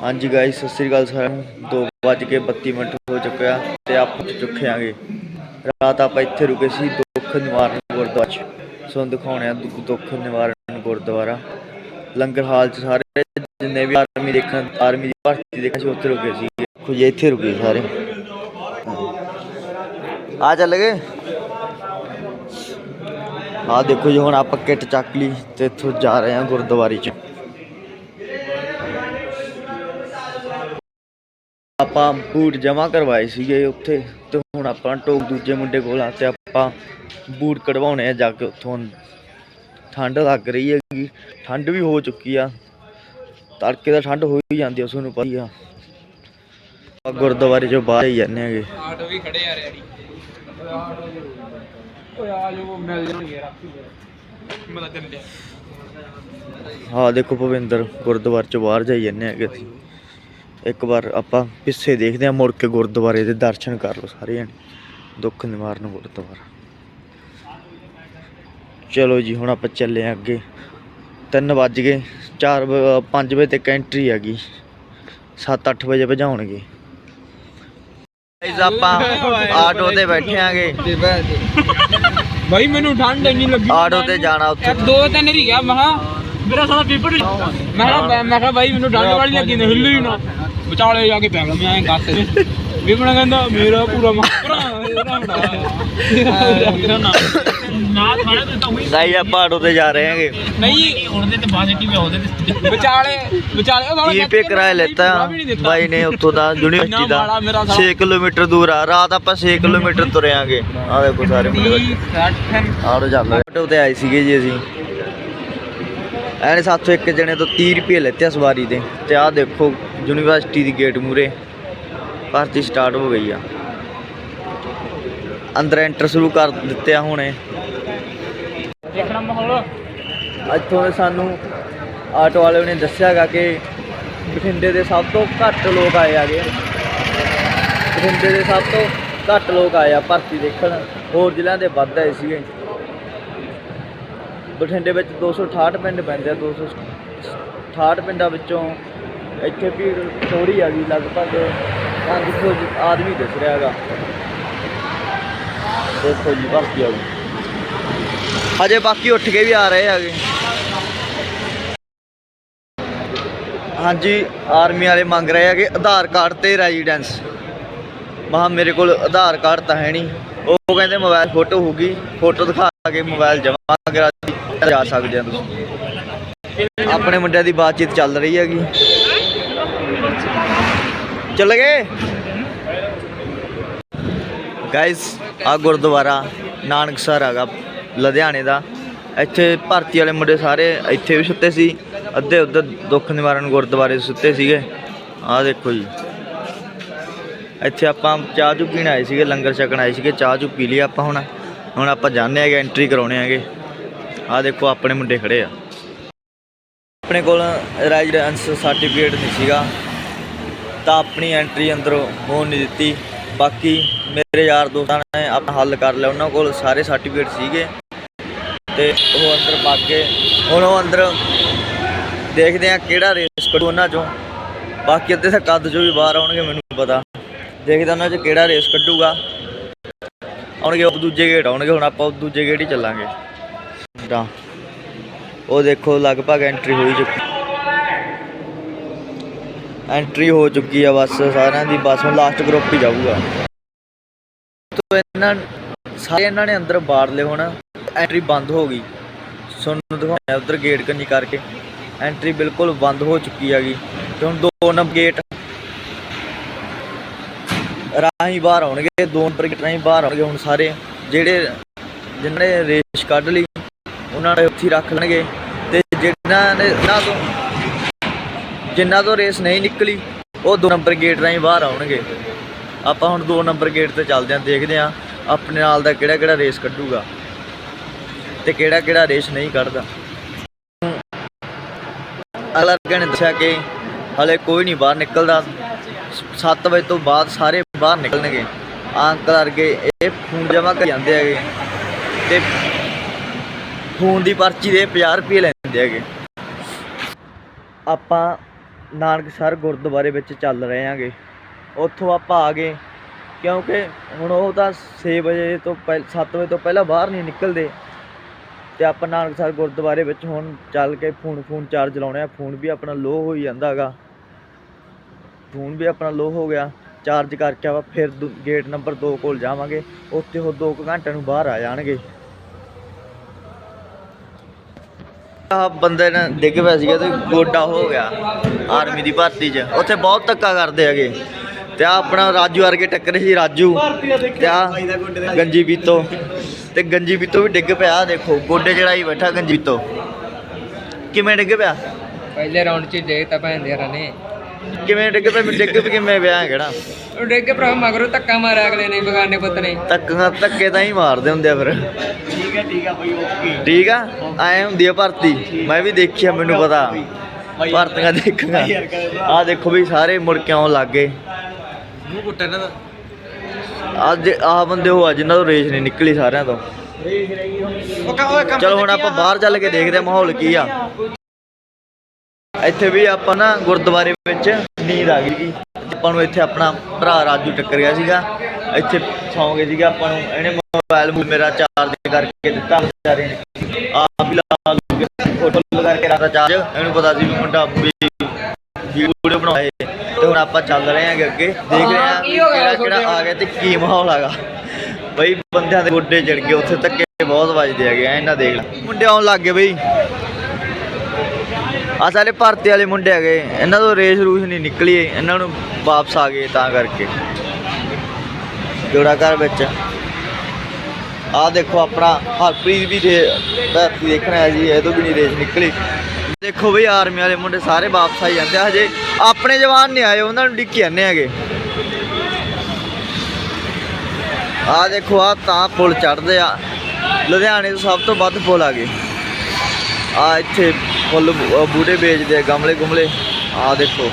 ਹਾਂਜੀ ਗਾਇਸ ਸਤਿ ਸ੍ਰੀ ਅਕਾਲ ਸਾਰਿਆਂ ਨੂੰ। ਦੋ ਵੱਜ ਕੇ 32 ਮਿੰਟ ਹੋ ਚੁੱਕਿਆ ਤੇ ਆਪਾਂ ਪਹੁੰਚ ਰਾਤ ਆਪਾਂ ਇੱਥੇ ਰੁਕੇ ਸੀ ਦੁੱਖ ਨਿਵਾਰਨ ਗੁਰਦੁਆਰਾ 'ਚ। ਤੁਹਾਨੂੰ ਦਿਖਾਉਣੇ ਦੁੱਖ ਨਿਵਾਰਨ ਗੁਰਦੁਆਰਾ। ਲੰਗਰ ਹਾਲ 'ਚ ਸਾਰੇ ਜਿੰਨੇ ਵੀ ਆਰਮੀ ਦੇਖਣ, ਆਰਮੀ ਦੀ ਭਰਤੀ ਦੇਖਣ ਸੀ ਉੱਥੇ ਰੁਕੇ ਸੀ। ਦੇਖੋ ਜੀ, ਇੱਥੇ ਰੁਕੇ ਸਾਰੇ। ਆ ਚੱਲ ਗਏ? ਆ ਦੇਖੋ ਜੀ, ਹੁਣ ਆਪਾਂ ਕਿੱਟ ਚੱਕ ਲਈ ਤੇ ਇੱਥੋਂ ਜਾ ਰਹੇ ਹਾਂ ਗੁਰਦੁਆਰੇ 'ਚ। ਆਪਾਂ ਬੂਟ ਜਮ੍ਹਾਂ ਕਰਵਾਏ ਸੀਗੇ ਉੱਥੇ ਤੇ ਹੁਣ ਆਪਾਂ ਟੋਕ ਦੂਜੇ ਮੁੰਡੇ ਕੋਲ ਆ ਤੇ ਆਪਾਂ ਬੂਟ ਕਢਵਾਉਣੇ ਆ ਜਾ ਕੇ ਉੱਥੋਂ। ਠੰਡ ਲੱਗ ਰਹੀ ਹੈਗੀ ਠੰਡ ਵੀ ਹੋ ਚੁੱਕੀ ਆ। ਤੜਕੇ ਦਾ ਠੰਡ ਹੋ ਹੀ ਜਾਂਦੀ ਆ ਉਸ ਨੂੰ ਪਤਾ ਹੀ ਆ। ਗੁਰਦੁਆਰੇ ਚੋਂ ਬਾਹਰ ਹੀ ਜਾਂਦੇ ਹੈਗੇ। ਆਟੋ ਵੀ ਖੜੇ ਆ ਰੈਡੀ। ਓਏ ਆ ਜੋ ਮਿਲ ਜਾਣਗੇ ਰਾਤੀ ਮੈਂ ਤਾਂ ਚੱਲਿਆ ਹਾਂ ਦੇਖੋ ਭਵਿੰਦਰ ਗੁਰਦੁਆਰੇ ਚੋਂ ਬਾਹਰ ਜਾਈ ਜਾਂਦੇ ਹੈਗੇ ਅਸੀਂ। ਇੱਕ ਵਾਰ ਆਪਾਂ ਪਿੱਛੇ ਦੇਖਦੇ ਹਾਂ ਮੁੜ ਕੇ ਗੁਰਦੁਆਰੇ ਦੇ ਦਰਸ਼ਨ ਕਰ ਲਓ ਸਾਰੇ ਜਣੇ ਦੁੱਖ ਨਿਵਾਰਨ ਗੁਰਦੁਆਰਾ ਚਲੋ ਜੀ ਹੁਣ ਆਪਾਂ ਚੱਲੇ ਹਾਂ ਅੱਗੇ। 3 ਵੱਜ ਗਏ 4 5 ਵਜੇ ਤੱਕ ਐਂਟਰੀ ਹੈਗੀ। 7-8 ਵਜੇ ਭਜਾਉਣਗੇ। ਗਾਇਸ ਆਪਾਂ ਆਟੋ ਤੇ ਬੈਠੇ ਆਂਗੇ ਭਾਈ ਮੈਨੂੰ ਠੰਡ ਇੰਨੀ ਲੱਗੀ। ਆਟੋ ਤੇ ਜਾਣਾ ਉੱਥੇ। ਦੋ ਤਿੰਨ ਰੀ ਗਿਆ ਮਹਾ ਮੇਰਾ ਸਾਲਾ ਪੇਪਰ ਮੈਂ ਮੈਂ ਕਿਹਾ ਭਾਈ ਮੈਨੂੰ ਠੰਡ ਵਾਲੀ ਲੱਗੀ ਨੇ ਹਿੱਲੂ ਹੀ ਨਾ। ਵਿਚਾਲੇ ਜਾ ਕੇ ਪੈ ਗਿਆ ਮੈਂ ਐਂ ਗੱਤ ਚ। ਵਿਪਣਾ ਕਹਿੰਦਾ ਮੇਰਾ ਪੂਰਾ ਮਕਰਾ ਮੇਰਾ ਨਾਮ ਨਾ ਥਾਣੇ ਤੇ ਤਾਂ ਗਾਇਸ ਆਪਾਂ ਆਟੋ ਤੇ ਜਾ ਰਹੇ ਹਾਂਗੇ। ਨਹੀਂ। ਹੁਣ ਦੇ ਤੇ ਬਾਅਦ ਕੀ ਉਹਦੇ ਤੇ ਵਿਚਾਲੇ ਵਿਚਾਲੇ ਉਹ ਸਾਲਾ ਕੀ ਪੇ ਕਿਰਾਇਆ ਲੈਤਾ ਬਾਈ ਨੇ ਉੱਥੋਂ ਦਾ ਯੂਨੀਵਰਸਿਟੀ ਦਾ 6 ਕਿਲੋਮੀਟਰ ਦੂਰ ਆ। ਰਾਤ ਆਪਾਂ 6 ਕਿਲੋਮੀਟਰ ਤੁਰਿਆਂਗੇ ਆ ਦੇਖੋ ਸਾਰੇ ਮੁੰਡੇ ਆਟੋ ਚੱਲ। ਰਿਹਾ ਆਟੋ ਤੇ ਆਏ ਸੀਗੇ ਜੀ ਅਸੀਂ। ਐਨੇ ਸਾਥੋਂ ਇੱਕ ਜਣੇ ਤੋਂ 30 ਰੁਪਏ ਲੈਤੇ ਸਵਾਰੀ ਦੇ। ਤੇ ਆਹ ਦੇਖੋ, ਯੂਨੀਵਰਸਿਟੀ ਦੀ ਗੇਟ ਮੂਰੇ ਭਰਤੀ ਸਟਾਰਟ ਹੋ ਗਈ ਆ। ਅੰਦਰ ਐਂਟਰ ਸ਼ੁਰੂ ਕਰ ਦਿੱਤੇ ਆ ਹੁਣੇ। ਦੇਖਣਾ ਮਾਹੌਲ ਇੱਥੋਂ ਦੇ ਸਾਨੂੰ ਆਟੋ ਵਾਲੇ ਨੇ ਦੱਸਿਆਗਾ ਕਿ ਬਠਿੰਡੇ ਦੇ ਸਭ ਤੋਂ ਘੱਟ ਲੋਕ ਆਏ ਆਗੇ ਬਠਿੰਡੇ ਦੇ ਸਭ ਤੋਂ ਘੱਟ ਲੋਕ ਆਏ ਆ ਭਰਤੀ ਦੇਖਣ। ਹੋਰ ਜ਼ਿਲ੍ਹਿਆਂ ਦੇ ਵੱਧ ਆਏ ਸੀਗੇ। ਬਠਿੰਡੇ ਵਿੱਚ 268 ਪਿੰਡ ਪੈਂਦੇ ਆ 268 ਪਿੰਡਾਂ ਵਿੱਚੋਂ ਇੱਥੇ ਭੀੜ ਥੋੜੀ ਆ ਗਈ, ਲਗਭਗ 500 ਆਦਮੀ ਦਿਸ ਰਿਹਾ ਹੈਗਾ। ਦੇਖੋ ਜੀ ਭਰਤੀ ਆ ਗਈ। ਹਜੇ ਬਾਕੀ ਉੱਠ ਕੇ ਵੀ ਆ ਰਹੇ ਹੈਗੇ। ਹਾਂਜੀ, ਆਰਮੀ ਵਾਲੇ ਮੰਗ ਰਹੇ ਹੈਗੇ, ਆਧਾਰ ਕਾਰਡ ਤੇ ਰੈਜ਼ੀਡੈਂਸ। ਮਹਾ ਮੇਰੇ ਕੋਲ ਆਧਾਰ ਕਾਰਡ ਤਾਂ ਹੈ ਨਹੀਂ। ਉਹ ਕਹਿੰਦੇ ਮੋਬਾਈਲ ਫੋਟੋ ਹੋਊਗੀ, ਫੋਟੋ ਦਿਖਾ ਕੇ ਮੋਬਾਈਲ ਜਮ੍ਹਾਂ ਕਰਾ ਦਿੱਤੀ। ਜਾ ਸਕਦੇ ਆ ਤੁਸੀਂ। ਆਪਣੇ ਮੁੰਡਿਆਂ ਦੀ ਬਾਤਚੀਤ ਚੱਲ ਰਹੀ ਹੈਗੀ। ਚੱਲ ਗਏ? ਗਾਇਸ ਆ ਗੁਰਦੁਆਰਾ ਨਾਨਕਸਰ ਹੈਗਾ ਲੁਧਿਆਣੇ ਦਾ। ਇੱਥੇ ਭਾਰਤੀ ਵਾਲੇ ਮੁੰਡੇ ਸਾਰੇ ਇੱਥੇ ਵੀ ਸੁੱਤੇ ਸੀ। ਅੱਧੇ ਉੱਧਰ ਦੁੱਖ ਨਿਵਾਰਨ ਗੁਰਦੁਆਰੇ ਸੁੱਤੇ ਸੀਗੇ। ਆਹ ਦੇਖੋ ਜੀ। ਇੱਥੇ ਆਪਾਂ ਚਾਹ ਚੂ ਪੀਣ ਆਏ ਸੀਗੇ, ਲੰਗਰ ਛਕਣ ਆਏ ਸੀਗੇ, ਚਾਹ ਚੂ ਪੀ ਲਈ ਆਪਾਂ ਹੁਣ। ਹੁਣ ਆਪਾਂ ਜਾਣੇ ਹੈਗੇ ਐਂਟਰੀ ਕਰਾਉਣੇ ਹੈਗੇ। ਆਹ ਦੇਖੋ ਆਪਣੇ ਮੁੰਡੇ ਖੜੇ ਆ। ਆਪਣੇ ਕੋਲ ਰੈਜ਼ੀਡੈਂਸ ਸਰਟੀਫਿਕੇਟ ਨਹੀਂ ਸੀਗਾ, ਤਾਂ ਆਪਣੀ ਐਂਟਰੀ ਅੰਦਰ ਹੋਣ ਨਹੀਂ ਦਿੱਤੀ। ਬਾਕੀ ਮੇਰੇ ਯਾਰ ਦੋਸਤਾਂ ਨੇ ਆਪਣਾ ਹੱਲ ਕਰ ਲਿਆ, ਉਹਨਾਂ ਕੋਲ ਸਾਰੇ ਸਰਟੀਫਿਕੇਟ ਸੀਗੇ ਤੇ ਉਹ ਅੰਦਰ ਵਗ ਗਏ। ਹੁਣ ਉਹ ਅੰਦਰ ਦੇਖਦੇ ਆ ਕਿਹੜਾ ਰੇਸ ਕੱਢੂ ਉਹਨਾਂ ਚੋਂ। ਬਾਕੀ ਅੱਧੇ ਤਾਂ ਕੱਦ ਚੋਂ ਵੀ ਬਾਹਰ ਆਉਣਗੇ, ਮੈਨੂੰ ਪਤਾ। ਦੇਖਦੇ ਉਹਨਾਂ ਚ ਕਿਹੜਾ ਰੇਸ ਕੱਢੂਗਾ। ਆਉਣਗੇ ਉਹ ਦੂਜੇ ਗੇਟ ਆਉਣਗੇ ਹੁਣ ਆਪਾਂ ਉਹ ਦੂਜੇ ਗੇਟ ਹੀ ਚੱਲਾਂਗੇ। ਤਾਂ ਉਹ ਦੇਖੋ, ਲਗਭਗ ਐਂਟਰੀ ਹੋਈ ਚੁੱਕੀ। ਐਂਟਰੀ ਹੋ ਚੁੱਕੀ ਆ ਬਸ, ਸਾਰਿਆਂ ਦੀ। ਬਸ ਹੁਣ ਲਾਸਟ ਗਰੁੱਪ ਹੀ ਜਾਊਗਾ। ਤੋ ਇਹਨਾਂ, ਸਾਰੇ ਇਹਨਾਂ ਨੇ ਅੰਦਰ ਬਾੜ ਲਏ ਹੁਣ। ਐਂਟਰੀ ਬੰਦ ਹੋ ਗਈ। ਤੁਹਾਨੂੰ ਦਿਖਾਉਣਾ ਉਧਰ ਗੇਟ ਕੰਨੀ ਕਰਕੇ। ਐਂਟਰੀ ਬਿਲਕੁਲ ਬੰਦ ਹੋ ਚੁੱਕੀ ਹੈਗੀ। ਤੇ ਹੁਣ ਦੋ ਨੰਬਰ ਗੇਟ ਰਾਹੀਂ ਬਾਹਰ ਆਉਣਗੇ, ਦੋ ਨੰਬਰ ਗੇਟ ਰਾਹੀਂ ਬਾਹਰ ਆਉਣਗੇ ਹੁਣ ਸਾਰੇ। ਜਿਹੜੇ, ਜਿਨ੍ਹਾਂ ਨੇ ਰੇਸ ਕੱਢ ਲਈ ਉਹਨਾਂ ਨੇ ਉੱਥੇ ਹੀ ਰੱਖ ਲੈਣਗੇ ਤੇ ਜਿਹਨਾਂ ਨੇ ਉਹਨਾਂ ਤੋਂ ਜਿਨ੍ਹਾਂ ਤੋਂ ਰੇਸ ਨਹੀਂ ਨਿਕਲੀ, ਉਹ ਦੋ ਨੰਬਰ ਗੇਟ ਰਾਹੀਂ ਬਾਹਰ ਆਉਣਗੇ। ਆਪਾਂ ਹੁਣ ਦੋ ਨੰਬਰ ਗੇਟ ਤੇ ਚੱਲਦੇ ਆਂ ਦੇਖਦੇ ਆਂ ਆਪਣੇ ਨਾਲ ਦਾ ਕਿਹੜਾ ਕਿਹੜਾ ਰੇਸ ਕੱਢੂਗਾ ਤੇ ਕਿਹੜਾ ਕਿਹੜਾ ਰੇਸ ਨਹੀਂ ਕੱਢਦਾ। ਅਗਲਾ ਨੇ ਦੱਸਿਆ ਕਿ ਹਲੇ ਕੋਈ ਨਹੀਂ ਬਾਹਰ ਨਿਕਲਦਾ। 7 ਵਜੇ ਤੋਂ ਬਾਅਦ ਸਾਰੇ ਬਾਹਰ ਨਿਕਲਣਗੇ। ਅੰਕਲ ਅਰਗੇ ਇਹ ਫੋਨ ਜਮਾ ਕਰ ਜਾਂਦੇ ਹੈਗੇ। ਤੇ ਫੋਨ ਦੀ ਪਰਚੀ ਦੇ 50 ਰੁਪਏ ਲੈਂਦੇ ਹੈਗੇ। ਆਪਾਂ ਨਾਨਕਸਰ ਗੁਰਦੁਆਰੇ ਵਿੱਚ ਚੱਲ ਰਹੇ ਹਾਂਗੇ। ਉੱਥੋਂ ਆਪਾਂ ਆ ਗਏ, ਕਿਉਂਕਿ ਹੁਣ ਉਹ ਤਾਂ 6 ਵਜੇ ਤੋਂ ਪਹਿ 7 ਵਜੇ ਤੋਂ ਪਹਿਲਾਂ ਬਾਹਰ ਨਹੀਂ ਨਿਕਲਦੇ। ਤੇ ਆਪਾਂ ਨਾਨਕਸਰ ਗੁਰਦੁਆਰੇ ਵਿੱਚ ਹੁਣ ਚੱਲ ਕੇ ਫੋਨ ਫੋਨ ਚਾਰਜ ਲਾਉਣੇ ਆ, ਫੋਨ ਵੀ ਆਪਣਾ ਲੋ ਹੋਈ ਜਾਂਦਾ ਹੈਗਾ। ਫੋਨ ਵੀ ਆਪਣਾ ਲੋ ਹੋ ਗਿਆ। ਚਾਰਜ ਕਰਕੇ ਆਪਾਂ ਫਿਰ ਦੂ- ਗੇਟ ਨੰਬਰ 2 ਕੋਲ ਜਾਵਾਂਗੇ। ਉੱਥੇ ਉਹ 2 ਘੰਟੇ ਨੂੰ ਬਾਹਰ ਆ ਜਾਣਗੇ। ਆ ਬੰਦੇ ਨੇ ਡਿੱਗ ਪਿਆ ਸੀਗਾ ਤੇ ਗੋਡਾ ਹੋ ਗਿਆ ਆਰਮੀ ਦੀ ਭਰਤੀ 'ਚ। ਉੱਥੇ ਬਹੁਤ ਧੱਕਾ ਕਰਦੇ ਹੈਗੇ। ਤੇ ਆ ਆਪਣਾ ਰਾਜੂ ਵਰਗੇ ਟੱਕਰੇ ਸੀ ਰਾਜੂ ਤੇ ਆ ਗੰਜੀ ਬੀਤੋ ਤੇ ਗੰਜੀ ਬੀਤੋ ਵੀ ਡਿੱਗ ਪਿਆ ਆਹ ਦੇਖੋ ਗੋਡੇ ਚੜਾਈ ਬੈਠਾ ਗੰਜੀ ਬੀਤੋ ਕਿਵੇਂ ਡਿੱਗ ਪਿਆ? ਪਹਿਲੇ ਰਾਉਂਡ 'ਚ ਦੇ ਤਾਂ ਭੈਂਦੇ ਰਨੇ ਕਿਵੇਂ ਡਿੱਗ ਪਿਆ? ਡਿੱਗ ਵੀ ਕਿਵੇਂ ਪਿਆ ਕਿਹੜਾ? ਉਹ ਡਿੱਗ ਕੇ ਭਰਾ ਮਗਰੋਂ ਧੱਕਾ ਮਾਰਿਆ ਅਗਲੇ ਨੇ ਬਗਾਨੇ ਪੁੱਤ ਨੇ। ਧੱਕਾ ਧੱਕੇ ਤਾਂ ਹੀ ਮਾਰਦੇ ਹੁੰਦੇ ਆ ਫਿਰ। ਠੀਕ ਹੈ ਠੀਕ ਹੈ ਬਈ ਓਕੇ। ਠੀਕ ਆ? ਐ ਹੁੰਦੀ ਆ ਭਰਤੀ। ਮੈਂ ਵੀ ਦੇਖਿਆ ਮੈਨੂੰ ਪਤਾ। ਭਰਤੀਆਂ ਦੇਖਾਂਗਾ ਆ ਦੇਖੋ ਵੀ ਸਾਰੇ ਮੁੜ ਕੇ ਆਉਣ ਲੱਗ ਗਏ। ਮੂੰਹ ਕੁੱਟਾ ਇਹਨਾਂ ਦਾ। ਅੱਜ ਆਹ ਬੰਦੇ ਉਹ ਆ ਜਿਨ੍ਹਾਂ ਤੋਂ ਰੇਸ ਨਹੀਂ ਨਿਕਲੀ ਸਾਰਿਆਂ ਤੋਂ। ਚਲੋ ਹੁਣ ਆਪਾਂ ਬਾਹਰ ਚੱਲ ਕੇ ਦੇਖਦੇ ਆ ਮਾਹੌਲ ਕੀ ਆ। ਇੱਥੇ ਵੀ ਆਪਾਂ ਨਾ ਗੁਰਦੁਆਰੇ ਵਿੱਚ ਨੀਂਦ ਆ ਗਈ। ਆਪਾਂ ਨੂੰ ਇੱਥੇ ਆਪਣਾ ਭਰਾ ਰਾਜੂ ਟੱਕਰ ਗਿਆ ਸੀਗਾ। ਇੱਥੇ ਸੌਂ ਗਏ ਸੀਗਾ ਆਪਾਂ ਨੂੰ। ਇਹਨੇ ਮੋਬਾਈਲ ਮੇਰਾ ਚਾਰਜ ਕਰਕੇ ਦਿੱਤਾ। ਵਿਚਾਰੇ ਨੇ ਆਪ ਵੀ ਲਾ ਲੂਗੇ ਫੋਟੋ ਲਗਾ ਕੇ ਰਾਤਾ ਚਾਰਜ ਇਹਨੂੰ ਪਤਾ ਸੀ ਵੀ ਮੁੰਡਾ ਵੀ ਵੀਡੀਓ ਬਣਾਏ ਤੇ ਹੁਣ ਆਪਾਂ ਚੱਲ ਰਹੇ ਹਾਂਗੇ ਅੱਗੇ। ਦੇਖ ਰਹੇ ਗਿਆ ਕਿਹੜਾ ਕਿਹੜਾ ਆ ਗਿਆ ਤੇ ਕੀ ਮਾਹੌਲ ਹੈਗਾ। ਬਈ ਬੰਦਿਆਂ ਦੇ ਗੋਡੇ ਚੜ ਗਏ। ਉੱਥੇ ਧੱਕੇ ਬਹੁਤ ਵੱਜਦੇ ਹੈਗੇ ਆ। ਇਹਨਾਂ ਦੇਖ ਲੈ। ਮੁੰਡੇ ਆਉਣ ਲੱਗ ਗਏ ਬਈ। ਆ ਸਾਰੇ ਭਰਤੀ ਵਾਲੇ ਮੁੰਡੇ ਹੈਗੇ। ਇਹਨਾਂ ਤੋਂ ਰੇਸ ਰੂਸ ਨਹੀਂ ਨਿਕਲੀ। ਇਹਨਾਂ ਨੂੰ ਵਾਪਸ ਆ ਗਏ ਤਾਂ ਕਰਕੇ। ਜੋੜਾ ਘਰ ਵਿੱਚ। ਆ ਦੇਖੋ ਆਪਣਾ ਹਰਪ੍ਰੀਤ ਵੀ ਰੇ ਭਰਤੀ ਦੇਖਣ ਆਇਆ ਜੀ ਇਹ ਤੋਂ ਵੀ ਨਹੀਂ ਰੇਸ ਨਿਕਲੀ। ਦੇਖੋ ਬਈ ਆਰਮੀ ਵਾਲੇ ਮੁੰਡੇ ਸਾਰੇ ਵਾਪਸ ਆਈ ਜਾਂਦੇ ਆ। ਹਜੇ ਆਪਣੇ ਜਵਾਨ ਨਹੀਂ ਆਏ, ਉਹਨਾਂ ਨੂੰ ਡਿੱਕੀ ਜਾਂਦੇ ਹੈਗੇ। ਆ ਦੇਖੋ, ਆ ਤਾਂ ਪੁਲ ਚੜਦੇ ਆ। ਲੁਧਿਆਣੇ ਤੋਂ ਸਭ ਤੋਂ ਵੱਧ ਪੁਲ ਆ ਗਏ। ਆ ਇੱਥੇ ਫੁੱਲ ਬੂਟੇ ਵੇਚਦੇ ਆ ਗਮਲੇ ਗੁਮਲੇ। ਆ ਦੇਖੋ।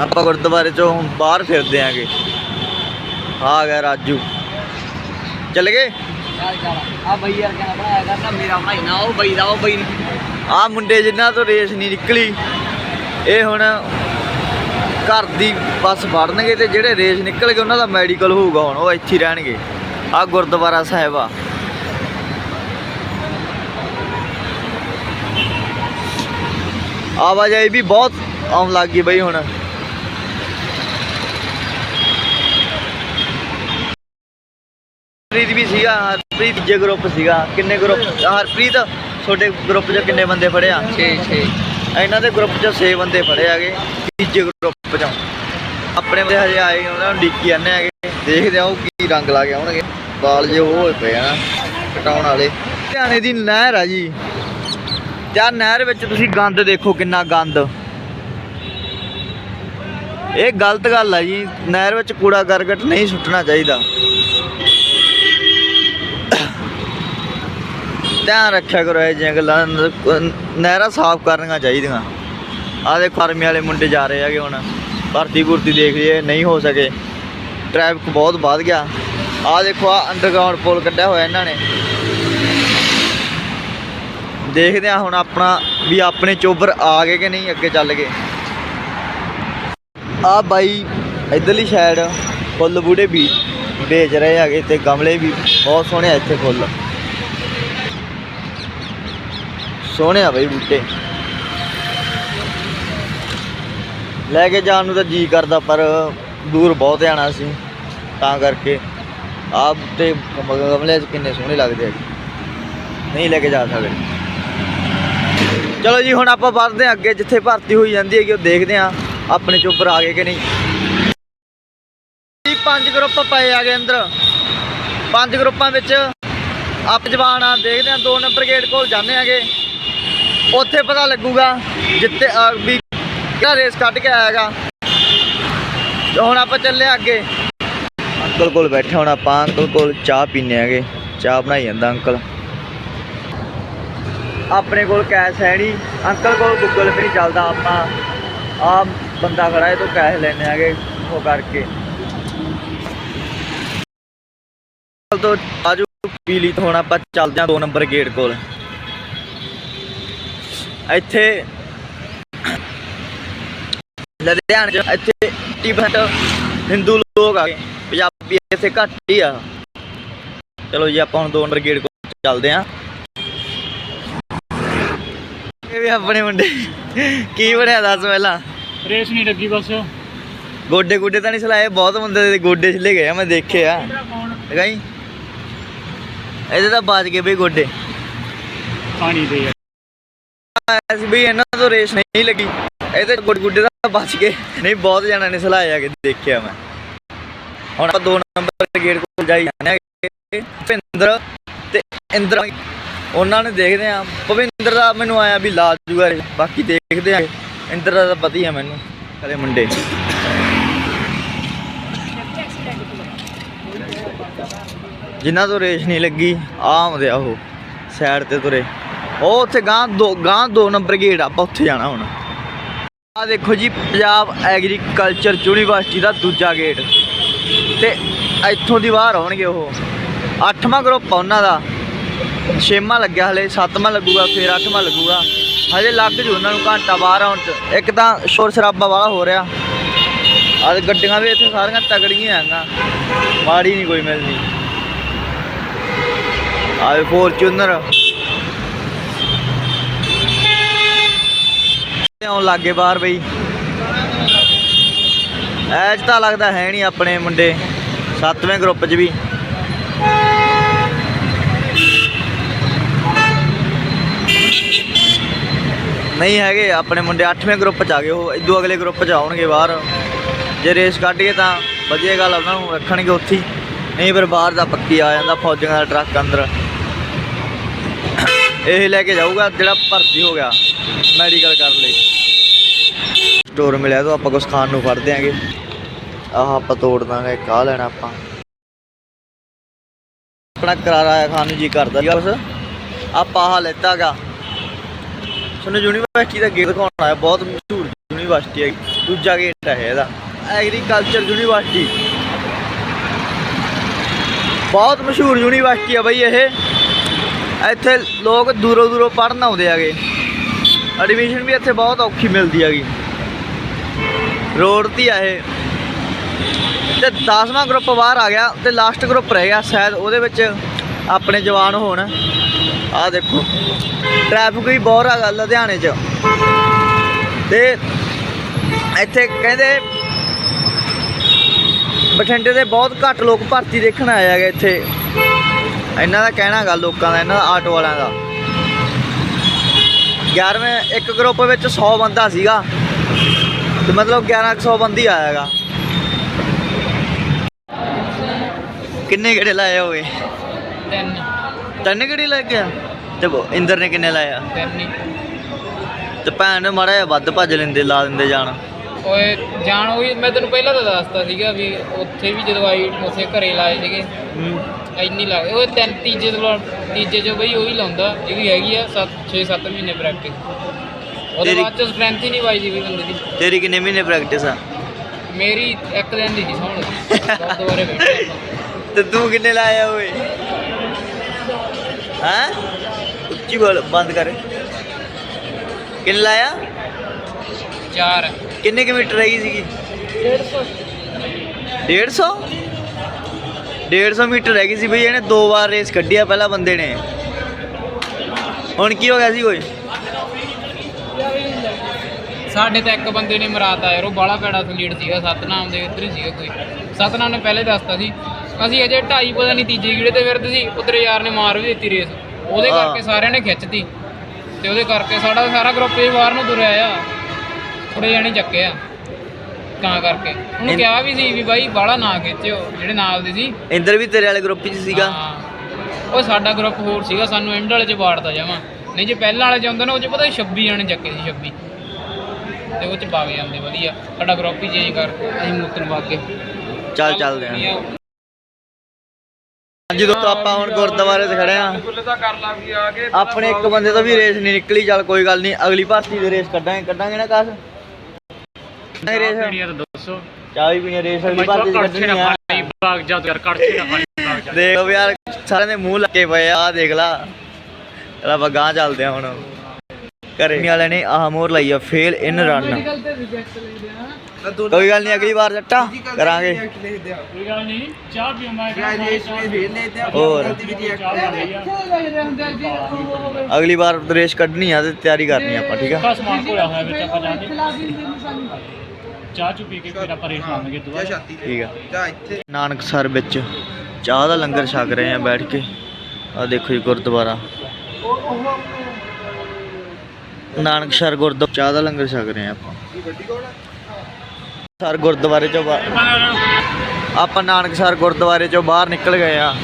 ਆਪਾਂ ਗੁਰਦੁਆਰੇ ਚੋਂ ਹੁਣ ਬਾਹਰ ਫਿਰਦੇ ਆਂਗੇ। ਆ ਗਿਆ ਰਾਜੂ। ਚੱਲ ਗਏ? ਆ ਬਈ ਯਾਰ ਕਹਿੰਦਾ ਬਣਾਇਆ ਕਰਦਾ ਮੇਰਾ ਭਾਈ ਨਾ ਉਹ ਬਈ ਦਾ ਉਹ ਬਈ ਆ ਮੁੰਡੇ ਜਿਨ੍ਹਾਂ ਤੋਂ ਰੇਸ ਨਹੀਂ ਨਿਕਲੀ ਇਹ ਹੁਣ ਘਰ ਦੀ ਬੱਸ ਫੜਨਗੇ ਤੇ ਜਿਹੜੇ ਰੇਸ ਨਿਕਲ ਗਏ ਉਹਨਾਂ ਦਾ ਮੈਡੀਕਲ ਹੋਊਗਾ ਹੁਣ ਉਹ ਇੱਥੇ ਰਹਿਣਗੇ। ਆ ਗੁਰਦੁਆਰਾ ਸਾਹਿਬ ਆ। ਆਵਾਜਾਈ ਵੀ ਬਹੁਤ ਆਉਣ ਲੱਗ ਗਈ ਬਈ ਹੁਣ। ਹਰਪ੍ਰੀਤ ਵੀ ਸੀਗਾ ਹਰਪ੍ਰੀਤ ਜੇ ਗਰੁੱਪ ਸੀਗਾ। ਕਿੰਨੇ ਗਰੁੱਪ ਹਰਪ੍ਰੀਤ ਤੁਹਾਡੇ ਗਰੁੱਪ 'ਚ ਕਿੰਨੇ ਬੰਦੇ ਫੜੇ ਆ? 6 6 ਇਹਨਾਂ ਦੇ ਗਰੁੱਪ 'ਚ 6 ਬੰਦੇ ਫੜੇ ਆਗੇ ਤੀਜੇ ਗਰੁੱਪ 'ਚੋਂ। ਆਪਣੇ ਬੰਦੇ ਹਜੇ ਆਏ ਉਹਨਾਂ ਨੂੰ ਡਿੱਕੀ ਜਾਂਦੇ ਆਗੇ ਦੇਖਦੇ ਆ ਉਹ ਕੀ ਰੰਗ ਲਾ ਕੇ ਆਉਣਗੇ। ਬਾਲ ਜੇ ਉਹ ਹੋਏ ਪਏ ਆ ਕਟਾਉਣ ਵਾਲੇ। ਹਰਿਆਣੇ ਦੀ ਨਹਿਰ ਆ ਜੀ। ਤੇ ਨਹਿਰ ਵਿੱਚ ਤੁਸੀਂ ਗੰਦ ਦੇਖੋ ਕਿੰਨਾ ਗੰਦ। ਇਹ ਗਲਤ ਗੱਲ ਆ ਜੀ, ਨਹਿਰ ਵਿੱਚ ਕੂੜਾ ਕਰਕਟ ਨਹੀਂ ਸੁੱਟਣਾ ਚਾਹੀਦਾ। ਧਿਆਨ ਰੱਖਿਆ ਕਰੋ ਇਹ ਜਿਹੀਆਂ ਗੱਲਾਂ ਨਹਿਰਾਂ ਸਾਫ਼ ਕਰਨੀਆਂ ਚਾਹੀਦੀਆਂ। ਆਹ ਦੇਖੋ, ਆਰਮੀ ਵਾਲੇ ਮੁੰਡੇ ਜਾ ਰਹੇ ਹੈਗੇ ਹੁਣ। ਭਰਤੀ ਭੁਰਤੀ ਦੇਖ ਲਈਏ, ਨਹੀਂ ਹੋ ਸਕੇ। ਟ੍ਰੈਫਿਕ ਬਹੁਤ ਵੱਧ ਗਿਆ। ਆਹ ਦੇਖੋ ਆ ਅੰਡਰਗਰਾਉਂਡ ਪੁਲ ਕੱਢਿਆ ਹੋਇਆ ਇਹਨਾਂ ਨੇ। ਦੇਖਦੇ ਆ ਹੁਣ ਆਪਣਾ ਵੀ ਆਪਣੇ ਚੋਬਰ ਆ ਗਏ ਕਿ ਨਹੀਂ, ਅੱਗੇ ਚੱਲ ਗਏ। ਆ ਬਾਈ ਇਧਰਲੀ ਸਾਈਡ ਫੁੱਲ ਬੂੜੇ ਵੀ ਵੇਚ ਰਹੇ ਹੈਗੇ, ਤੇ ਗਮਲੇ ਵੀ ਬਹੁਤ ਸੋਹਣੇ ਆ ਇੱਥੇ ਫੁੱਲ। ਸੋਹਣੇ ਆ ਬਈ ਬੂਟੇ। ਲੈ ਕੇ ਜਾਣ ਨੂੰ ਤਾਂ ਜੀ ਕਰਦਾ, ਪਰ ਦੂਰ ਬਹੁਤ ਜਾਣਾ ਸੀ, ਤਾਂ ਕਰਕੇ ਆਪ ਤੇ ਗਮਲੇ 'ਚ ਕਿੰਨੇ ਸੋਹਣੇ ਲੱਗਦੇ ਆ ਨਹੀਂ ਲੈ ਕੇ ਜਾ ਸਕਦੇ। ਚਲੋ ਜੀ, ਹੁਣ ਆਪਾਂ ਵੱਧਦੇ ਹਾਂ ਅੱਗੇ, ਜਿੱਥੇ ਭਰਤੀ ਹੋਈ ਜਾਂਦੀ ਹੈਗੀ, ਉਹ ਦੇਖਦੇ ਹਾਂ ਆਪਣੇ ਚੋਬਰ ਆ ਗਏ ਕਿ ਨਹੀਂ। ਜੀ, ਪੰਜ ਗਰੁੱਪ ਪਏ ਆ ਗਏ ਅੰਦਰ। ਪੰਜ ਗਰੁੱਪਾਂ ਵਿੱਚ ਆਪ ਜਵਾਨ ਆ, ਦੇਖਦੇ ਹਾਂ ਦੋ ਨੰਬਰ ਗੇਟ ਕੋਲ ਜਾਂਦੇ ਆਗੇ ਉੱਥੇ ਪਤਾ ਲੱਗੂਗਾ ਜਿੱਤੇ ਵੀ ਕਿਹੜਾ ਰੇਸ ਕੱਢ ਕੇ ਆਏਗਾ ਤੇ ਹੁਣ ਆਪਾਂ ਚੱਲੇ ਅੱਗੇ। ਅੰਕਲ ਕੋਲ ਬੈਠੇ ਹੁਣ ਆਪਾਂ। ਅੰਕਲ ਕੋਲ ਚਾਹ ਪੀਨੇ ਆਗੇ ਚਾਹ ਬਣਾਈ ਜਾਂਦਾ ਅੰਕਲ। ਆਪਣੇ ਕੋਲ ਕੈਸ਼ ਹੈ ਨਹੀਂ। ਅੰਕਲ ਕੋਲ ਗੂਗਲ ਪੇ ਨਹੀਂ ਚੱਲਦਾ। ਆਪਾਂ ਆ ਬੰਦਾ ਖੜਾ ਹੈ ਤੋਂ ਕੈਸ਼ ਲੈਣੇ ਆਗੇ ਉਹ ਕਰਕੇ। ਅੰਕਲ ਤੋਂ ਆਜੂ ਪੀ ਲਈ ਤਾਂ ਹੁਣ ਆਪਾਂ ਚੱਲਦੇ ਹਾਂ 2 ਨੰਬਰ ਗੇਟ ਕੋਲ। ਇੱਥੇ ਲੁਧਿਆਣੇ ਚ ਇੱਥੇ 80% ਹਿੰਦੂ ਲੋਕ ਆ ਪੰਜਾਬੀ ਇੱਥੇ ਘੱਟ ਹੀ ਆ। ਚਲੋ ਜੀ ਆਪਾਂ ਹੁਣ 2 ਨੰਬਰ ਗੇਟ ਕੋਲ ਚੱਲਦੇ ਆਂ ਇਹ ਵੀ ਆਪਣੇ ਮੁੰਡੇ। ਕੀ ਬਣਿਆ ਦੱਸ ਪਹਿਲਾਂ? ਰੇਸ ਨਹੀਂ ਲੱਗੀ ਬਸ। ਗੋਡੇ ਗੁੱਡੇ ਤਾਂ ਨਹੀਂ ਸਲਾਏ। ਬਹੁਤ ਬੰਦੇ ਦੇ ਗੋਡੇ ਛਿੱਲੇ ਗਏ ਆ ਮੈਂ ਦੇਖੇ ਆ। ਜੀ ਇਹਦੇ ਤਾਂ ਬਾਜ ਗਏ ਬਈ ਗੋਡੇ। ਪਾਣੀ ਦੇ ਆਇਆ ਸੀ ਬਈ ਇਹਨਾਂ ਤੋਂ ਰੇਸ ਨਹੀਂ ਲੱਗੀ। ਇਹਦੇ ਗੁੱਡ ਗੁੱਡੇ ਦਾ ਬਚ ਗਏ। ਨਹੀਂ, ਬਹੁਤ ਜਣਾ ਨੇ ਸਲਾਏ ਆ ਕੇ ਦੇਖਿਆ ਮੈਂ। ਹੁਣ ਆਪਾਂ ਦੋ ਨੰਬਰ ਗੇਟ ਕੋਲ ਜਾਈ ਜਾਂਦੇ ਆ ਭਿੰਦਰ ਤੇ ਇੰਦਰ। ਉਹਨਾਂ ਨੇ ਦੇਖਦੇ ਆ ਭਵਿੰਦਰ ਦਾ ਮੈਨੂੰ ਆਇਆ ਵੀ ਲਾ ਜੂਗਾ ਬਾਕੀ ਦੇਖਦੇ ਆ ਇੰਦਰ ਦਾ ਪਤਾ ਹੀ ਆ ਮੈਨੂੰ। ਕਦੇ ਮੁੰਡੇ। ਜਿਨ੍ਹਾਂ ਤੋਂ ਰੇਸ ਨਹੀਂ ਲੱਗੀ ਆ ਆਉਂਦੇ ਆ ਉਹ। ਸਾਈਡ ਤੇ ਤੁਰੇ। ਉਹ ਉੱਥੇ ਗਾਂ ਦੋ ਗਾਂ ਦੋ ਨੰਬਰ ਗੇਟ ਆਪਾਂ ਉੱਥੇ ਜਾਣਾ ਹੁਣ। ਆ ਦੇਖੋ ਜੀ, ਪੰਜਾਬ ਐਗਰੀਕਲਚਰ ਯੂਨੀਵਰਸਿਟੀ ਦਾ ਦੂਜਾ ਗੇਟ ਤੇ ਇੱਥੋਂ ਦੀ ਬਾਹਰ ਆਉਣਗੇ ਉਹ। ਅੱਠਵਾਂ ਗਰੁੱਪ ਆ ਉਹਨਾਂ ਦਾ। ਛੇਵਾਂ ਲੱਗਿਆ ਹਲੇ, ਸੱਤਵਾਂ ਲੱਗੂਗਾ, ਫਿਰ ਅੱਠਵਾਂ ਲੱਗੂਗਾ। ਹਜੇ ਲੱਗ ਜੂ ਉਹਨਾਂ ਨੂੰ ਘੰਟਾ ਬਾਹਰ ਆਉਣ ਚ। ਇੱਕ ਤਾਂ ਸ਼ੋਰ ਸ਼ਰਾਬਾ ਵਾਲਾ ਹੋ ਰਿਹਾ। ਆ ਗੱਡੀਆਂ ਵੀ ਇੱਥੇ ਸਾਰੀਆਂ ਤਗੜੀਆਂ ਆਂਗਾ ਮਾੜੀ ਨਹੀਂ ਕੋਈ ਮਿਲਦੀ। ਆਏ ਫੋਰਚੂਨਰ ਆਉਣ ਲੱਗੇ ਬਾਹਰ ਬਈ। ਐਜ ਤਾਂ ਲੱਗਦਾ ਹੈ ਨਹੀਂ ਆਪਣੇ ਮੁੰਡੇ, ਸੱਤਵੇਂ ਗਰੁੱਪ 'ਚ ਵੀ। ਨਹੀਂ ਹੈਗੇ ਆਪਣੇ ਮੁੰਡੇ 8ਵੇਂ ਗਰੁੱਪ 'ਚ ਆ ਗਏ ਉਹ ਇਦੋਂ ਅਗਲੇ ਗਰੁੱਪ 'ਚ ਆਉਣਗੇ ਬਾਹਰ। ਜੇ ਰੇਸ ਕੱਢ ਗਏ ਤਾਂ ਵਧੀਆ ਗੱਲ ਉਹਨਾਂ ਨੂੰ ਰੱਖਣਗੇ ਉੱਥੇ ਹੀ। ਨਹੀਂ ਫਿਰ ਬਾਹਰ ਦਾ ਪੱਕੀ ਆ ਜਾਂਦਾ ਫੌਜੀਆਂ ਦਾ ਟਰੱਕ ਅੰਦਰ। ਇਹ ਲੈ ਕੇ ਜਾਊਗਾ, ਜਿਹੜਾ ਭਰਤੀ ਹੋ ਗਿਆ। ਮੈਡੀਕਲ ਕਰਨ ਲਈ। ਸਟੋਰ ਮਿਲਿਆ ਤਾਂ ਆਪਾਂ ਕੁਝ ਖਾਣ ਨੂੰ ਫੜ ਦਿਆਂਗੇ ਆਹ ਆਪਾਂ ਤੋੜ ਦਾਂਗੇ ਕਾਹ ਲੈਣਾ ਆਪਾਂ। ਆਪਣਾ ਕਰਾਰਾ ਖਾਣ ਨੂੰ ਜੀ ਕਰਦਾ। ਬਸ, ਆਪਾਂ ਆਹ ਲੈਤਾਗਾ। ਤੁਹਾਨੂੰ ਯੂਨੀਵਰਸਿਟੀ ਦਾ ਗੇਟ ਦਿਖਾਉਣ ਆਇਆ, ਬਹੁਤ ਮਸ਼ਹੂਰ ਯੂਨੀਵਰਸਿਟੀ ਹੈ ਦੂਜਾ ਗੇਟ ਹੈ ਇਹਦਾ। Agriculture university. ਬਹੁਤ ਮਸ਼ਹੂਰ ਯੂਨੀਵਰਸਿਟੀ ਆ ਬਈ ਇਹ। ਇੱਥੇ ਲੋਕ ਦੂਰੋਂ ਦੂਰੋਂ ਪੜ੍ਹਨ ਆਉਂਦੇ ਆਗੇ ਐਡਮਿਸ਼ਨ ਵੀ ਇੱਥੇ ਬਹੁਤ ਔਖੀ ਮਿਲਦੀ ਹੈਗੀ। ਰੋਡ ਤੇ ਹੀ ਆ ਇਹ। ਤੇ 10ਵਾਂ ਗਰੁੱਪ ਬਾਹਰ ਆ ਗਿਆ ਤੇ ਲਾਸਟ ਗਰੁੱਪ ਰਹਿ ਗਿਆ, ਸ਼ਾਇਦ ਉਹਦੇ ਵਿੱਚ ਆਪਣੇ ਜਵਾਨ ਹੋਣ। ਆਹ ਦੇਖੋ ਟ੍ਰੈਫਿਕ ਵੀ ਬਹੁਤ ਹੈਗਾ ਲੁਧਿਆਣੇ 'ਚ। ਤੇ ਇੱਥੇ ਕਹਿੰਦੇ ਬਠਿੰਡੇ ਦੇ ਬਹੁਤ ਘੱਟ ਲੋਕ ਭਰਤੀ ਦੇਖਣ ਆਏ ਹੈਗੇ ਇੱਥੇ। ਇਹਨਾਂ ਦਾ ਕਹਿਣਾ ਹੈਗਾ ਲੋਕਾਂ ਦਾ, ਇਹਨਾਂ ਦਾ, ਆਟੋ ਵਾਲਿਆਂ ਦਾ। 11ਵੇਂ ਇੱਕ ਗਰੁੱਪ ਵਿੱਚ 100 ਬੰਦਾ ਸੀਗਾ। ਤੇ ਮਤਲਬ 1100 ਬੰਦੀ ਆਇਆਗਾ ਕਿੰਨੇ ਗੇੜੇ ਲਾਏ ਹੋਏ ਤਿੰਨ। ਤਿੰਨ ਗੇੜੇ ਲੈ ਗਿਆ ਤੇ ਉਹ ਇੰਦਰ ਨੇ ਕਿੰਨੇ ਲਾਇਆ ਤਿੰਨ ਤੇ ਭੈਣ ਮਾੜਾ ਵੱਧ ਭੱਜ ਲੈਂਦੇ ਲਾ ਦਿੰਦੇ ਜਾਣ। ਓਏ ਜਾਣ ਹੋਈ ਮੈਂ ਤੈਨੂੰ ਪਹਿਲਾਂ ਤਾਂ ਦੱਸਤਾ ਸੀਗਾ ਵੀ ਉੱਥੇ ਵੀ ਜਦੋਂ ਆਈ ਉੱਥੇ ਘਰੇ ਲਾਏ ਸੀਗੇ। ਇੰਨੀ ਲੱਗ ਉਹ ਤਿੰਨ ਤੀਜੇ ਤੋਂ ਤੀਜੇ ਜੋ ਬਈ ਉਹ ਲਾਉਂਦਾ ਇਹ ਵੀ ਹੈਗੀ ਆ 7 6 7 ਮਹੀਨੇ ਪ੍ਰੈਕਟਿਸ ਉਹਦੇ ਤੇਰੀ- ਬਾਅਦ ਚ ਸਟਰੈਂਥ ਹੀ ਨਹੀਂ ਵਾਈਦੀ ਵੀ ਬੰਦੇ ਦੀ। ਤੇਰੀ ਕਿੰਨੇ ਮਹੀਨੇ ਪ੍ਰੈਕਟਿਸ ਆ? ਮੇਰੀ ਇੱਕ ਦਿਨ ਦੀ ਸੀ ਸੌਣ ਦੁਬਾਰੇ ਬੈਠੇ ਤੇ ਤੂੰ ਕਿੰਨੇ ਲਾਇਆ ਓਏ? ਹਾਂ? ਉੱਚੀ ਬੋਲ ਬੰਦ ਕਰ। ਕਿੰਨੇ ਲਾਇਆ? ਚਾਰ। ਕਿੰਨੇ ਕਿਲੋਮੀਟਰ ਰਹੀ ਸੀਗੀ? 150 150 ਮੀਟਰ ਰਹਿ ਗਈ ਸੀ ਬਈ ਇਹਨੇ ਦੋ ਵਾਰ ਰੇਸ ਕੱਢੀ ਆ ਪਹਿਲਾ ਬੰਦੇ ਨੇ। ਹੁਣ ਕੀ ਹੋ ਗਿਆ ਸੀ ਓਏ ਸਾਡੇ ਤਾਂ ਇੱਕ ਬੰਦੇ ਨੇ ਮਰਾਤਾ ਯਾਰ ਉਹ ਬਾਲਾ ਪੈੜਾ ਸਲੀਡ ਸੀਗਾ ਸਤਨਾਮ ਦੇ ਇੱਧਰ ਹੀ ਸੀਗਾ ਕੋਈ। ਸਤਨਾਮ ਨੇ ਪਹਿਲੇ ਦੱਸਤਾ ਸੀ ਅਸੀਂ ਅਜੇ ਢਾਈ ਪਤਾ ਨਹੀਂ ਤੀਜੇ ਗੀੜੇ ਤੇ ਫਿਰਦੇ ਸੀ ਉਧਰੇ ਯਾਰ ਨੇ ਮਾਰ ਵੀ ਦਿੱਤੀ ਰੇਸ। ਉਹਦੇ। ਕਰਕੇ ਸਾਰਿਆਂ ਨੇ ਖਿੱਚਤੀ। ਤੇ ਉਹਦੇ ਕਰਕੇ ਸਾਡਾ ਸਾਰਾ ਗਰੁੱਪ ਹੀ ਬਾਹਰ ਨੂੰ ਤੁਰਿਆ ਆ। ਥੋੜੇ ਜਾਣੇ ਚੱਕੇ ਆ ਤਾਂ ਕਰਕੇ। ਉਹਨੂੰ ਕਿਹਾ ਵੀ ਸੀ ਵੀ ਬਾਈ ਬਾਲਾ ਨਾ ਖਿੱਚਿਓ ਜਿਹੜੇ ਨਾਲ ਦੇ ਸੀ। ਇੰਦਰ ਵੀ ਤੇਰੇ ਵਾਲੇ ਗਰੁੱਪ 'ਚ ਸੀਗਾ? ਹਾਂ। ਉਹ ਸਾਡਾ ਗਰੁੱਪ ਹੋਰ ਸੀਗਾ ਸਾਨੂੰ ਐਂਡ ਵਾਲੇ ਚ ਵਾੜਦਾ ਜਾਵਾਂ ਨਹੀਂ ਜੇ ਪਹਿਲਾਂ ਵਾਲੇ ਚ ਆਉਂਦਾ ਨਾ ਉਹ ਚ ਪਤਾ 26 ਜਾਣੇ ਚੱਕੇ ਸੀ 26 ਤੇ ਉਹ ਚ ਵਗ ਜਾਂਦੇ ਵਧੀਆ। ਸਾਡਾ ਗਰੁੱਪ ਹੀ ਚੇਂਜ ਕਰ ਅਸੀਂ ਮੁੱਤਨ ਵਗ ਗਏ ਚੱਲ ਚੱਲਦੇ ਆ। ਹਾਂਜੀ ਦੋਸਤੋ ਆਪਾਂ ਹੁਣ ਗੁਰਦੁਆਰੇ ਤੇ ਖੜੇ ਆ ਆਪਣੇ ਇੱਕ ਬੰਦੇ ਤੋਂ ਵੀ ਰੇਸ ਨਹੀਂ ਨਿਕਲੀ ਚੱਲ ਕੋਈ ਗੱਲ ਨਹੀਂ ਅਗਲੀ ਭਰਤੀ ਦੇ ਰੇਸ ਕੱਢਾਂਗੇ ਕੱਢਾਂਗੇ ਨਾ ਕਾਸ। ਭਾਗ ਜਾ ਯਾਰ ਕੜਛੇ ਨਾ ਖਾਣੀ ਦੇਖ ਲਓ ਵੀ ਯਾਰ ਸਾਰਿਆਂ ਦੇ ਮੂੰਹ ਲੱਗੇ ਪਏ ਆ ਆਹ ਦੇਖ ਲਾ। ਚਲ ਆਪਾਂ ਗਾਂ ਚੱਲਦੇ ਆ ਹੁਣ। ਘਰੇ ਵਾਲਿਆਂ ਨੇ ਆਹ ਮੋਰ ਲਈ ਆ ਫੇਲ ਇਨ ਰਨ ਤੇ ਰਿਜੈਕਟ ਕੋਈ ਗੱਲ ਨਹੀਂ ਅਗਲੀ ਵਾਰ ਜੱਟਾ ਕਰਾਂਗੇ। ਨਹੀਂ ਹੋਰ। ਹੁੰਦੇ ਜੀ ਉਹ ਅਗਲੀ ਵਾਰ ਰੇਸ ਕੱਢਣੀ ਆ ਤੇ ਤਿਆਰੀ ਕਰਨੀ ਆ ਆਪਾਂ ਠੀਕ ਆ? ਹੋਇਆ ਵਿੱਚ ਆਪਾਂ ਚਾਹ ਚੁ ਪੀ ਕੇ ਫਿਰ ਆਪਾਂ ਰੇਸ ਲਾਵਾਂਗੇ ਦੁਬਾਰਾ। ਠੀਕ ਆ। ਨਾਨਕਸਰ ਵਿੱਚ ਚਾਹ ਦਾ ਲੰਗਰ ਛਕ ਰਹੇ ਆ ਬੈਠ ਕੇ। ਆ ਦੇਖੋ ਜੀ ਗੁਰਦੁਆਰਾ। ਨਾਨਕਸਰ ਗੁਰਦੁਆਰਾ ਚਾਹ ਦਾ ਲੰਗਰ ਛਕ ਰਹੇ ਆ ਆਪਾਂ। ਸਰ ਗੁਰਦੁਆਰੇ ਚੋਂ ਬਾ- ਆਪਾਂ ਨਾਨਕਸਰ ਗੁਰਦੁਆਰੇ ਚੋਂ ਬਾਹਰ ਨਿਕਲ ਗਏ ਆ।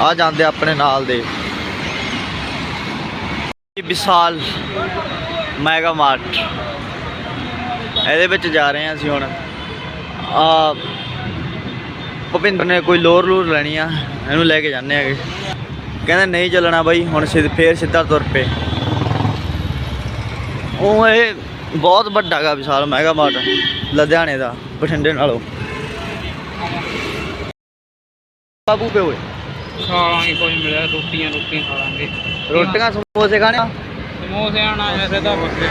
ਆ ਜਾਂਦੇ ਆਪਣੇ ਨਾਲ ਦੇ। ਇਹ ਵਿਸ਼ਾਲ ਮੈਗਾ ਮਾਰਟ। ਇਹਦੇ ਵਿੱਚ ਜਾ ਰਹੇ ਹਾਂ ਅਸੀਂ ਹੁਣ। ਆ ਭੁਪਿੰਦਰ ਨੇ ਕੋਈ ਲੋਰ ਲੂਰ ਲੈਣੀ ਆ ਇਹਨੂੰ ਲੈ ਕੇ ਜਾਂਦੇ ਹੈਗੇ ਕਹਿੰਦੇ ਨਹੀਂ ਚੱਲਣਾ ਬਾਈ ਹੁਣ ਸਿੱਧ ਫੇਰ ਸਿੱਧਾ ਤੁਰ ਪਏ। ਉਹ ਇਹ ਬਹੁਤ ਵੱਡਾ ਗਾ ਵਿਸ਼ਾਲ ਮੈਗਾ ਮਾਰਟ ਲੁਧਿਆਣੇ ਦਾ ਬਠਿੰਡੇ ਨਾਲੋਂ। ਬਾਬੂ ਪੇ ਹੋਏ। ਖਾ ਲਾਂਗੇ ਕੁਝ ਮਿਲਿਆ ਰੋਟੀਆਂ ਰੋਟੀਆਂ ਖਾ ਲਾਂਗੇ ਰੋਟੀਆਂ ਸਮੋਸੇ ਖਾਣੇ ਆ? ਸਮੋਸੇ ਆਣਾ ਐਸੇ ਤਾਂ। ਬੱਕੇ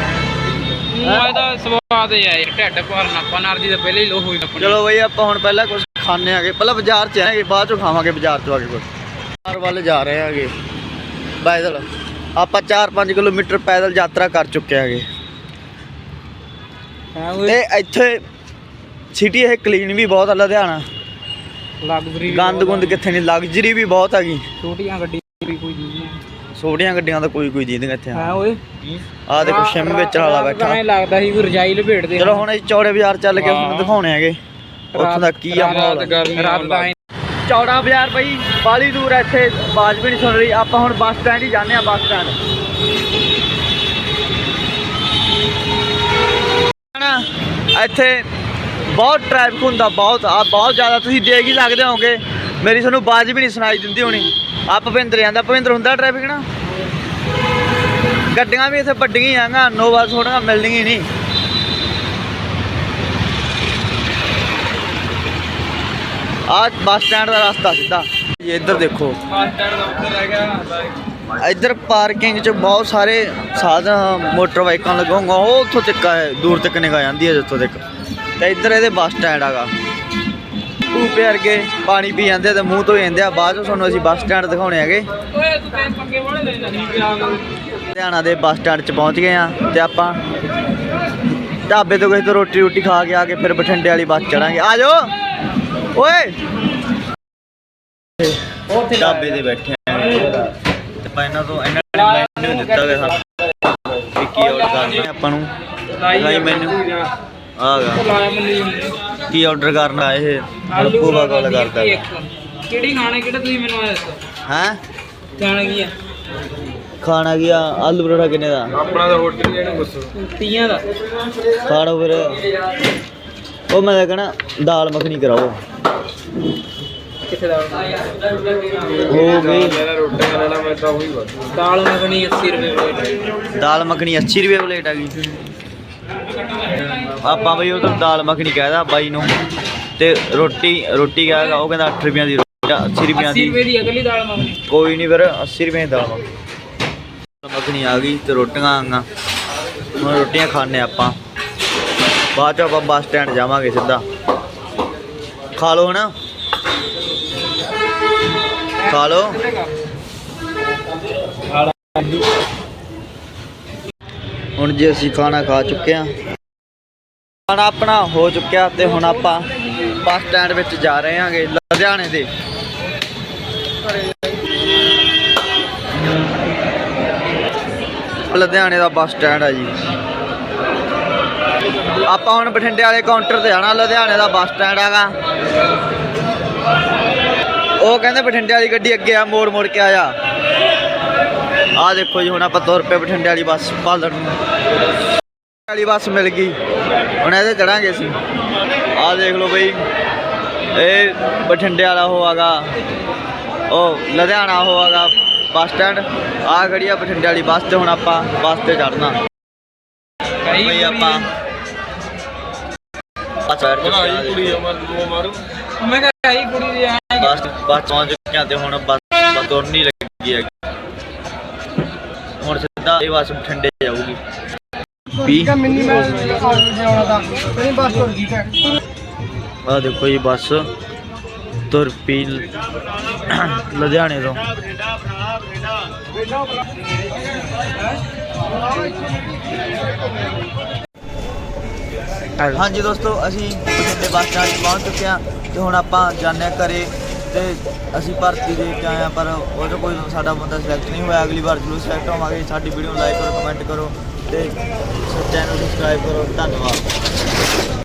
ਉਹ ਇਹਦਾ ਸਵਾਦ ਹੀ ਆ ਯਾਰ ਢਿੱਡ ਭਰਨਾ ਆਪਾਂ ਨਾਰਜੀ ਤਾਂ ਪਹਿਲੇ ਹੀ ਲੋ ਹੋਈ ਆਪਣੀ। ਚਲੋ ਬਈ ਆਪਾਂ ਹੁਣ ਪਹਿਲਾਂ ਕੁਝ ਖਾਣੇ ਆਗੇ। ਪਹਿਲਾਂ ਬਾਜ਼ਾਰ ਚ ਆਏਗੇ ਬਾਅਦ ਚੋਂ ਖਾਵਾਂਗੇ ਬਾਜ਼ਾਰ ਤੋਂ ਆ ਕੇ ਕੁਝ ਬਾਜ਼ਾਰ ਵੱਲ ਜਾ ਰਹੇ ਆਗੇ। ਪੈਦਲ। ਆਪਾਂ 4-5 ਕਿਲੋਮੀਟਰ ਪੈਦਲ ਯਾਤਰਾ ਕਰ ਚੁੱਕੇ ਆਗੇ। ਹਾਂ ਤੇ ਇੱਥੇ ਸਿਟੀ ਇਹ ਕਲੀਨ ਵੀ ਬਹੁਤ ਆ ਲੁਧਿਆਣਾ। ਲਗਜ਼ਰੀ ਗੰਦ ਗੁੰਦ ਕਿੱਥੇ ਨਹੀਂ ਲਗਜ਼ਰੀ ਵੀ ਬਹੁਤ ਹੈਗੀ ਛੋਟੀਆਂ ਗੱਡੀਆਂ ਵੀ ਕੋਈ ਛੋਟੀਆਂ ਗੱਡੀਆਂ ਦਾ ਕੋਈ ਕੋਈ ਦੀਦੀਆਂ ਇੱਥੇ ਹਾਂ। ਓਏ। ਆ ਦੇਖੋ ਸ਼ਿਮ ਵੇਚਣ ਵਾਲਾ ਬੈਠਾ। ਐਂ ਲੱਗਦਾ ਸੀ ਕੋਈ ਰਜਾਈ ਲਪੇਟਦੇ ਚਲੋ ਹੁਣ। ਅਸੀਂ ਚੌੜੇ ਬਾਜ਼ਾਰ ਚੱਲ ਕੇ ਤੁਹਾਨੂੰ। ਦਿਖਾਉਣੇ ਹੈਗੇ। ਉੱਥੋਂ ਦਾ ਕੀ ਆ ਮਾਹੌਲ ਰਾਤ ਦਾ ਐਂ ਚੌੜਾ ਬਾਜ਼ਾਰ ਬਈ ਬਾਲੀ ਦੂਰ ਹੈ ਇੱਥੇ ਆਵਾਜ਼ ਵੀ ਨਹੀਂ ਸੁਣ ਰਹੀ। ਆਪਾਂ ਹੁਣ ਬੱਸ ਸਟੈਂਡ ਹੀ ਜਾਂਦੇ ਆ ਬੱਸ ਸਟੈਂਡ। ਇੱਥੇ ਬਹੁਤ ਟ੍ਰੈਫਿਕ ਹੁੰਦਾ ਬਹੁਤ। ਆ ਬਹੁਤ ਜ਼ਿਆਦਾ ਤੁਸੀਂ ਦੇਖ ਹੀ ਸਕਦੇ ਹੋਗੇ ਮੇਰੀ ਤੁਹਾਨੂੰ ਆਵਾਜ਼ ਵੀ ਨਹੀਂ ਸੁਣਾਈ ਦਿੰਦੀ ਹੋਣੀ। ਆ ਭਵਿੰਦਰ ਜਾਂਦਾ। ਭਵਿੰਦਰ ਹੁੰਦਾ ਟ੍ਰੈਫਿਕ ਨਾ? ਗੱਡੀਆਂ ਵੀ ਇੱਥੇ ਵੱਡੀਆਂ ਹੀ ਆਂਗਾ ਨੋਵਾ ਥੋੜੀਆਂ ਮਿਲਣਗੀਆਂ ਨਹੀਂ। ਆ ਬੱਸ ਸਟੈਂਡ ਦਾ ਰਸਤਾ ਸਿੱਧਾ। ਇਹ ਇੱਧਰ ਦੇਖੋ। ਮਾਸਟਰ ਦਾ ਉੱਧਰ ਰਹਿ ਗਿਆ ਇੱਧਰ ਪਾਰਕਿੰਗ 'ਚ ਬਹੁਤ ਸਾਰੇ ਸਾਧਨ ਮੋਟਰ ਬਾਈਕਾਂ ਲੱਗਾਉਂਗਾ ਉਹ ਉੱਥੋਂ ਤੱਕ ਹੈ ਦੂਰ ਤੱਕ ਨਿਗਾ ਜਾਂਦੀ ਹੈ ਜਿੱਥੋਂ ਤੱਕ। ਤੇ ਇੱਧਰ ਇਹਦੇ ਬੱਸ ਸਟੈਂਡ ਹੈਗਾ। ਧੂਪੇ ਵਰਗੇ ਪਾਣੀ ਪੀ ਜਾਂਦੇ ਆ ਤੇ ਮੂੰਹ ਧੋ ਲੁਧਿਆਣਾ ਦੇ ਬੱਸ ਸਟੈਂਡ 'ਚ ਪਹੁੰਚ ਗਏ ਆ ਤੇ ਆਪਾਂ ਢਾਬੇ ਤੋਂ ਕਿਸੇ ਤੋਂ ਰੋਟੀ ਰੋਟੀ ਖਾ ਕੇ ਆ ਕੇ ਫਿਰ ਬਠਿੰਡੇ ਵਾਲੀ ਬੱਸ ਚੜਾਂਗੇ। ਆ ਜਾਓ। ਓਏ! ਢਾਬੇ ਤੇ ਬੈਠੇ ਆ। ਤੇ ਪਹਿਲਾਂ ਤੋਂ ਇਹਨਾਂ ਨੇ ਮੈਨੂ ਦਿੱਤਾ ਗਿਆ ਸਾਨੂੰ। ਵੀ ਕੀ ਆਰਡਰ ਕਰਨਾ ਹੈ ਆਪਾਂ ਨੂੰ? ਲਾਈ ਮੈਨੂ ਆਗਾ ਕੀ ਆਰਡਰ ਕਰਨਾ ਇਹ? ਹਲਕੂ ਦਾ ਗੱਲ ਕਰਦਾ। ਕਿਹੜੀ ਖਾਣੇ ਕਿਹੜਾ ਤੁਸੀਂ ਮੈਨੂੰ ਆਇਆ ਹੈ? ਖਾਣਾ ਕੀ ਆ? ਖਾਣਾ ਕੀ ਆ ਆਲੂ ਪਰੋਠਾ ਕਿੰਨੇ ਦਾ? ਆਪਣਾ ਤਾਂ ਹੋਟਲ ਇਹਨੂੰ ਦੱਸੋ ਤੀਆਂ ਦਾ। ਖਾਣੋ ਫਿਰ। ਉਹ ਮੈਂ ਤਾਂ ਕਹਣਾ ਦਾਲ ਮੱਖਣੀ ਕਰਾਓ। ਕਿੱਥੇ ਦਾ ਹੋ ਗਈ। ਰੋਟੀਆਂ ਲੈਣਾ ਮੈਂ ਤਾਂ ਉਹੀ ਬਸ। ਦਾਲ ਮੱਖਣੀ 80 ਰੁਪਏ ਪਲੇਟ ਦਾਲ ਮੱਖਣੀ 80 ਰੁਪਏ ਪਲੇਟ ਆ ਗਈ। ਆਪਾਂ ਬਈ ਉਹ ਤਾਂ ਦਾਲ ਮੱਖਣੀ ਕਹਿਦਾ ਬਾਈ ਨੂੰ। ਤੇ ਰੋਟੀ ਰੋਟੀ ਕਹਿਦਾ ਉਹ ਕਹਿੰਦਾ 8 ਰੁਪਈਆਂ ਦੀ ਰੋਟੀ ਆ, 80 ਰੁਪਈਆਂ 80 ਦੀ। ਰੁਪਏ ਦੀ ਅਗਲੀ ਦਾਲ ਮੱਖਣੀ। ਕੋਈ ਨਹੀਂ ਫਿਰ 80 ਰੁਪਏ ਦੀ ਦਾਲ ਮੱਖਣੀ। ਦਾਲ ਆ ਗਈ ਤੇ ਰੋਟੀਆਂ ਆਂਗਾ ਹੁਣ ਰੋਟੀਆਂ ਖਾਣੇ ਆਪਾਂ। ਬਾਅਦ ਚ ਆਪਾਂ ਬੱਸ ਸਟੈਂਡ ਜਾਵਾਂਗੇ ਸਿੱਧਾ। ਖਾ ਲਓ ਹਨਾ? ਖਾ ਲਓ। ਹੁਣ ਜੇ ਅਸੀਂ ਖਾਣਾ ਖਾ ਚੁੱਕੇ ਆ ਖਾਣਾ ਆਪਣਾ ਹੋ ਚੁੱਕਿਆ ਤੇ ਹੁਣ ਆਪਾਂ ਬੱਸ ਸਟੈਂਡ ਵਿੱਚ ਜਾ ਰਹੇ ਹਾਂਗੇ ਲੁਧਿਆਣੇ ਦੇ। ਲੁਧਿਆਣੇ ਦਾ ਬੱਸ ਸਟੈਂਡ ਆ ਜੀ। ਆਪਾਂ ਹੁਣ ਬਠਿੰਡੇ ਵਾਲੇ ਕਾਊਂਟਰ ਤੇ ਜਾਣਾ ਲੁਧਿਆਣੇ ਦਾ ਬੱਸ ਸਟੈਂਡ ਹੈਗਾ। ਉਹ ਕਹਿੰਦੇ ਬਠਿੰਡੇ ਵਾਲੀ ਗੱਡੀ ਅੱਗੇ ਆ, ਮੋੜ ਮੋੜ ਕੇ ਆਇਆ ਆ ਦੇਖੋ ਜੀ, ਹੁਣ ਆਪਾਂ ਤੁਰ ਰੁਪਏ ਬਠਿੰਡੇ ਵਾਲੀ ਬੱਸ, ਪਾਲਣ ਨੂੰ। ਵਾਲੀ ਬੱਸ ਮਿਲ ਗਈ। ਹੁਣ ਇਹਦੇ ਚੜਾਂਗੇ ਅਸੀਂ। ਆ ਦੇਖ ਲਓ ਬਈ, ਇਹ ਬਠਿੰਡੇ ਵਾਲਾ ਉਹ ਹੈਗਾ। ਉਹ ਲੁਧਿਆਣਾ ਉਹ ਬੱਸ ਸਟੈਂਡ ਆ ਖੜੀ ਆ ਬਠਿੰਡੇ ਵਾਲੀ ਬੱਸ ਤੇ ਹੁਣ ਆਪਾਂ ਬੱਸ ਤੇ ਚੜਨਾ ਬਈ ਆਪਾਂ ਆ ਸਾਈਡ ਤੇ ਕੁੜੀ ਮਾਰੂ ਮੈਂ ਕਿਹਾ ਆਈ ਕੁੜੀ ਦੀ ਆ ਬਸ ਬਸ ਪਹੁੰਚ ਚੁੱਕਿਆ ਤੇ ਹੁਣ ਬਸ ਬਸ ਤੁਰਨ ਹੀ ਲੱਗੀ ਹੈ ਹੁਣ ਸਿੱਧਾ ਇਹ ਬੱਸ ਬਠਿੰਡੇ ਜਾਊਗੀ ਵੀ ਮਿੰਨੀ ਮੈਂ ਆਰਡਰ ਜਾਣਾ ਤਾਂ ਨਹੀਂ ਬਸ ਹੋ ਗਈ ਹੈ ਆ ਦੇਖੋ ਜੀ ਬੱਸ। ਤੁਰ ਪੀ ਲੁਧਿਆਣੇ ਤੋਂ। ਹਾਂਜੀ ਦੋਸਤੋ, ਅਸੀਂ ਬਠਿੰਡੇ ਬੱਸ ਸਟੈਂਡ 'ਚ ਪਹੁੰਚ ਚੁੱਕੇ ਹਾਂ ਤੇ ਹੁਣ ਆਪਾਂ ਜਾਂਦੇ ਹਾਂ ਘਰੇ ਤੇ ਅਸੀਂ ਭਰਤੀ ਦੇ ਵਿੱਚ ਆਏ ਹਾਂ, ਪਰ ਉਹ 'ਚੋਂ ਕੋਈ ਸਾਡਾ ਬੰਦਾ ਸਿਲੈਕਟ ਨਹੀਂ ਹੋਇਆ। ਅਗਲੀ ਵਾਰ ਜ਼ਰੂਰ ਸਿਲੈਕਟ ਹੋਵਾਂਗੇ। ਸਾਡੀ ਵੀਡੀਓ ਨੂੰ ਲਾਈਕ ਕਰੋ ਕਮੈਂਟ ਕਰੋ ਤੇ ਚੈਨਲ ਸਬਸਕ੍ਰਾਈਬ ਕਰੋ। ਧੰਨਵਾਦ।